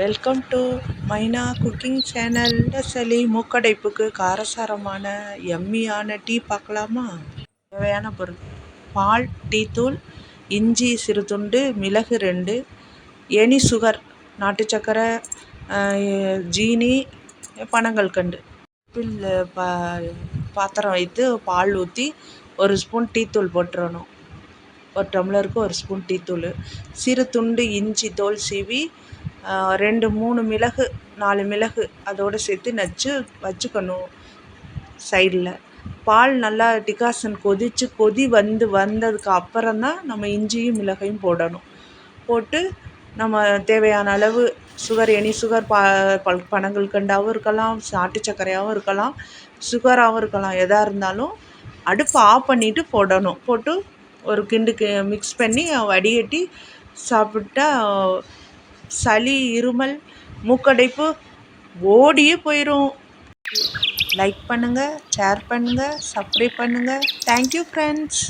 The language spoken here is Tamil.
Welcome to Maina cooking channel சளி மூக்கடைப்புக்கு காரசாரமான எம்மியான டீ பார்க்கலாமா? தேவையான பொருள். பால் டீத்தூள் இஞ்சி சிறு துண்டு மிளகு ரெண்டு எனி சுகர் நாட்டு சக்கரை ஜீனி பனங்கல்கண்டு பில் பா பாத்திரம் வைத்து பால் ஊற்றி ஒரு ஸ்பூன் டீத்தூள் போட்டுறணும். ஒரு டம்ளருக்கு ஒரு ஸ்பூன் டீத்தூள் சிறு துண்டு இஞ்சி தோல் சீவி ரெண்டு மூணு மிளகு நாலு மிளகு அதோடு சேர்த்து நச்சு வச்சுக்கணும் சைடில். பால் நல்லா டிகாசன் கொதித்து கொதி வந்து வந்ததுக்கு அப்புறம் தான் நம்ம இஞ்சியும் மிளகையும் போடணும். போட்டு நம்ம தேவையான அளவு சுகர் எனி சுகர் ப பல் பனங்கல்கண்டாகவும் இருக்கலாம் நாட்டு சர்க்கரையாகவும் இருக்கலாம் சுகராகவும் இருக்கலாம் எதாக இருந்தாலும் அடுப்பை ஆஃப் பண்ணிவிட்டு போடணும். போட்டு ஒரு கிண்டுக்கு மிக்ஸ் பண்ணி வடிகட்டி சாப்பிட்டா சளி இருமல் மூக்கடைப்பு ஓடியே போயிடும் லைக் பண்ணுங்கள் ஷேர் பண்ணுங்கள் சப்ஸ்கிரைப் பண்ணுங்கள் தேங்க்யூ ஃப்ரெண்ட்ஸ்